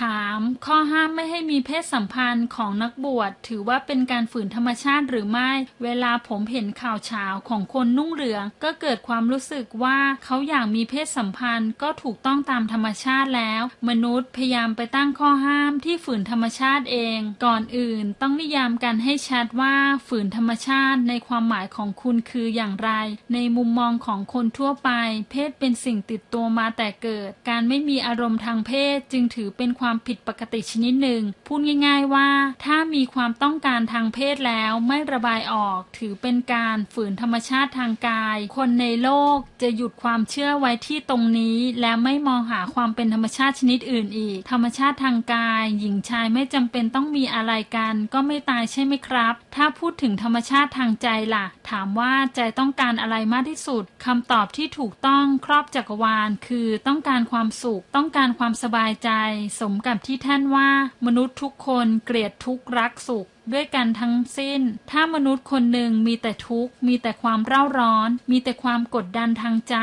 ถาม ข้อห้ามไม่ให้มีเพศสัมพันธ์ของนักบวชถือว่าเป็นการฝืนธรรมชาติหรือไม่ เวลาผมเห็นข่าวเช้าของคนนุ่งเหลือง ก็เกิดความรู้สึกว่าเขาอยากมีเพศสัมพันธ์ก็ถูกต้องตามธรรมชาติแล้ว มนุษย์พยายามไปตั้งข้อห้ามที่ฝืนธรรมชาติเอง ก่อนอื่นต้องนิยามกันให้ชัดว่าฝืนธรรมชาติในความหมายของคุณคืออย่างไร ในมุมมองของคนทั่วไป เพศเป็นสิ่งติดตัวมาแต่เกิด การไม่มีอารมณ์ทางเพศจึงถือเป็นความผิดปกติชนิดหนึ่ง พูดง่ายๆว่า ถ้ามีความต้องการทางเพศแล้วไม่ระบายออก ถือเป็นการฝืนธรรมชาติทางกาย คนในโลกจะหยุดความเชื่อไว้ที่ตรงนี้ และไม่มองหาความเป็นธรรมชาติชนิดอื่นอีก ธรรมชาติทางกาย หญิงชายไม่จำเป็นต้องมีอะไรกัน ก็ไม่ตายใช่ไหมครับ ถ้าพูดถึงธรรมชาติทางใจล่ะ ถามว่าใจต้องการอะไรมากที่สุดคำตอบที่ถูกต้องครอบจักรวาล คือต้องการความสุข ต้องการความสบายใจ สมกับที่ท่านว่ามนุษย์ทุกคนเกลียดทุกรักสุขด้วยกันทั้งสิ้น ถ้ามนุษย์คนหนึ่งมีแต่ทุกข์ มีแต่ความเร่าร้อน มีแต่ความกดดันทางใจ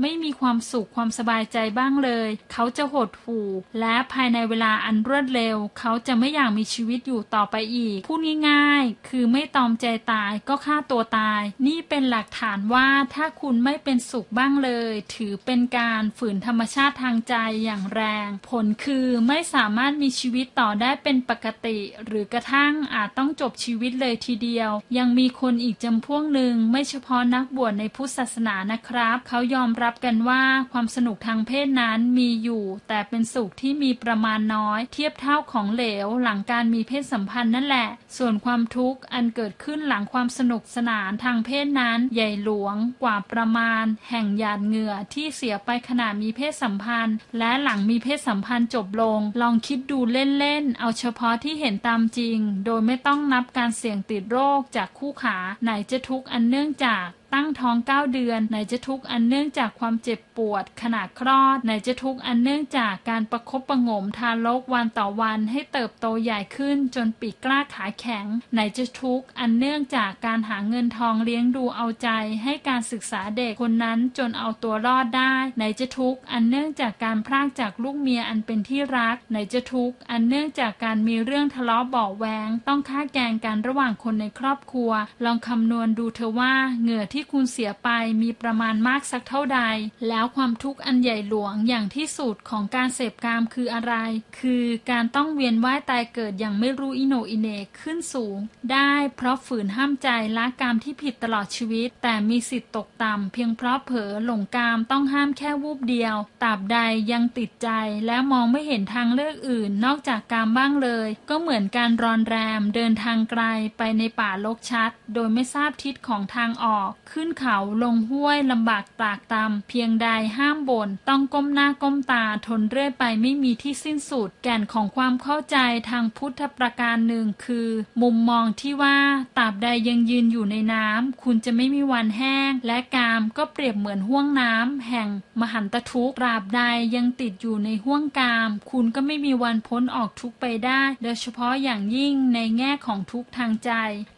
ไม่มีความสุขความสบายใจบ้างเลย เขาจะหดหู่ และภายในเวลาอันรวดเร็ว เขาจะไม่อยากมีชีวิตอยู่ต่อไปอีก พูดง่ายๆ คือไม่ตอมใจตายก็ฆ่าตัวตาย นี่เป็นหลักฐานว่าถ้าคุณไม่เป็นสุขบ้างเลย ถือเป็นการฝืนธรรมชาติทางใจอย่างแรง ผลคือไม่สามารถมีชีวิตต่อได้เป็นปกติ หรือกระทั่งอาจต้องจบชีวิตเลยทีเดียว ยังมีคนอีกจำพวกหนึ่งไม่เฉพาะนักบวชในพุทธศาสนานะครับ เขายอมรับกันว่าความสนุกทางเพศนั้นมีอยู่ แต่เป็นสุขที่มีประมาณน้อย เทียบเท่าของเหลวหลังการมีเพศสัมพันธ์นั่นแหละ ส่วนความทุกข์อันเกิดขึ้นหลังความสนุกสนานทางเพศนั้น ใหญ่หลวงกว่าประมาณ แห่งหยาดเหงื่อที่เสียไปขณะมีเพศสัมพันธ์ และหลังมีเพศสัมพันธ์จบลง ลองคิดดูเล่นๆเอาเฉพาะที่เห็นตามจริง โดยไม่ไม่ต้องนับการเสี่ยงติดโรคจากคู่ขาไหนจะทุกข์อันเนื่องจาก ตั้งท้อง 9 เดือนไหนจะทุกข์อันเนื่องจากความเจ็บปวด ขณะคลอดไหนจะทุกข์อันเนื่องจากการประคบประงมทารกวันต่อวันให้เติบโตใหญ่ขึ้นจนปีกกล้าขาแข็ง ไหนจะทุกข์อันเนื่องจากการหาเงินทองเลี้ยงดูเอาใจ ให้การศึกษาเด็กคนนั้นจนเอาตัวรอดได้ ไหนจะทุกข์อันเนื่องจากการพรากจากลูกเมียอันเป็นที่รัก ไหนจะทุกข์อันเนื่องจากการมีเรื่องทะเลาะเบาแวง ต้องฆ่าแกงกันระหว่างคนในครอบครัว ลองคำนวณดูเธอว่าเหงื่อที่ที่คุณเสียไปมีประมาณมากสักเท่าใด แล้วความทุกข์อันใหญ่หลวงอย่างที่สุดของการเสพกามคืออะไร คือการต้องเวียนว่ายตายเกิดอย่างไม่รู้อิโนอิเนกขึ้นสูง ได้เพราะฝืนห้ามใจละกามที่ผิดตลอดชีวิต แต่มีสิทธิ์ตกต่ำเพียงเพราะเผลอหลงกามต้องห้ามแค่วูบเดียวตราบใดยังติดใจและมองไม่เห็นทางเลือกอื่นนอกจากกามบ้างเลย ก็เหมือนการรอนแรมเดินทางไกลไปในป่าลกชัด โดยไม่ทราบทิศของทางออกขึ้นเขาลงห้วยลำบากตากตำเพียงใดห้ามบน่นต้องก้มหน้าก้มตาทนเรื่อยไปไม่มีที่สิ้นสุด แก่นของความเข้าใจทางพุทธประการหนึ่งคือ มุมมองที่ว่าตราบใดยังยืนอยู่ในน้ำคุณจะไม่มีวันแห้ง และกามก็เปรียบเหมือนห้วงน้ำแห่งมหันตทุกข์ตราบใดยังติดอยู่ในห้วงกาม คุณก็ไม่มีวันพ้นออกทุกไปได้ โดยเฉพาะอย่างยิ่งในแง่ของทุกทางใจ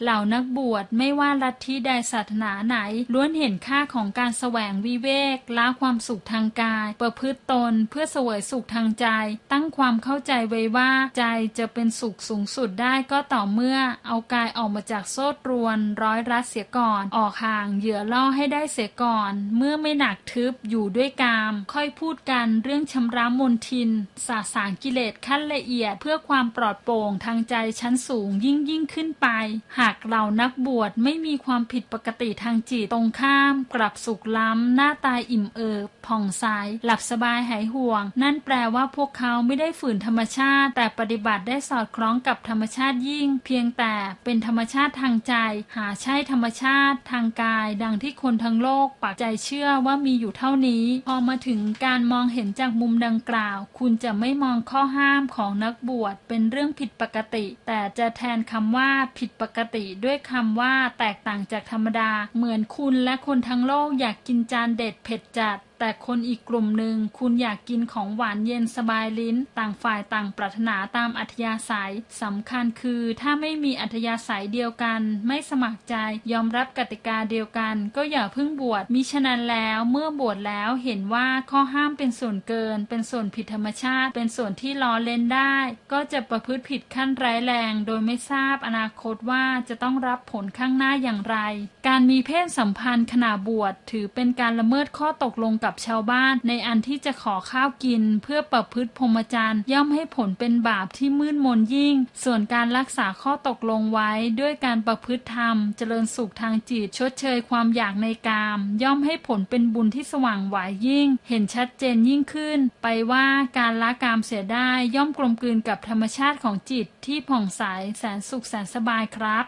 เหล่านักบวชไม่ว่าลัทธิใดศาสนาไหนล้วนเห็นค่าของการแสวงวิเวกละความสุขทางกาย ประพฤติตนเพื่อเสวยสุขทางใจ ตั้งความเข้าใจไว้ว่า ใจจะเป็นสุขสูงสุดได้ก็ต่อเมื่อ เอากายออกมาจากโซ่ตรวนร้อยรัดเสียก่อน ออกห่างเหยื่อล่อให้ได้เสียก่อน เมื่อไม่หนักทึบอยู่ด้วยกาม ค่อยพูดกันเรื่องชำระมนทิน สาสางกิเลสขั้นละเอียดเพื่อความปลอดโปร่งทางใจชั้นสูงยิ่งยิ่งขึ้นไป หากเรานักบวชไม่มีความผิดปกติทางจิตตรงข้ามกลับสุขล้ำ หน้าตาอิ่มเอิบผ่องใสหลับสบายหายห่วง นั่นแปลว่าพวกเขาไม่ได้ฝืนธรรมชาติ แต่ปฏิบัติได้สอดคล้องกับธรรมชาติยิ่ง เพียงแต่เป็นธรรมชาติทางใจ หาใช่ธรรมชาติทางกาย ดังที่คนทั้งโลกปักใจเชื่อว่ามีอยู่เท่านี้ พอมาถึงการมองเห็นจากมุมดังกล่าว คุณจะไม่มองข้อห้ามของนักบวชเป็นเรื่องผิดปกติ แต่จะแทนคำว่าผิดปกติด้วยคำว่าแตกต่างจากธรรมดาเหมือนือนคุณและคนทั้งโลกอยากกินจานเด็ดเผ็ดจัดแต่คนอีกกลุ่มหนึ่งคุณอยากกินของหวานเย็นสบายลิ้น ต่างฝ่ายต่างปรารถนาตามอัธยาศัยสำคัญคือถ้าไม่มีอัธยาศัยเดียวกัน ไม่สมัครใจยอมรับกติกาเดียวกัน ก็อย่าเพิ่งบวชมิฉะนั้นแล้วเมื่อบวชแล้วเห็นว่าข้อห้ามเป็นส่วนเกิน เป็นส่วนผิดธรรมชาติ เป็นส่วนที่ล้อเล่นได้ ก็จะประพฤติผิดขั้นร้ายแรง โดยไม่ทราบอนาคตว่าจะต้องรับผลข้างหน้าอย่างไร การมีเพศสัมพันธ์ขณะบวชถือเป็นการละเมิดข้อตกลงกับกับชาวบ้าน ในอันที่จะขอข้าวกิน เพื่อประพฤติพรหมจรรย์ย่อมให้ผลเป็นบาปที่มืดมนยิ่ง ส่วนการรักษาข้อตกลงไว้ด้วยการประพฤติธรรม เจริญสุขทางจิต ชดเชยความอยากในกาม ย่อมให้ผลเป็นบุญที่สว่างหวายยิ่ง เห็นชัดเจนยิ่งขึ้น ไปว่าการละกามเสียได้ย่อมกลมกลืนกับธรรมชาติของจิตที่ผ่องใสแสนสุขแสนสบายครับ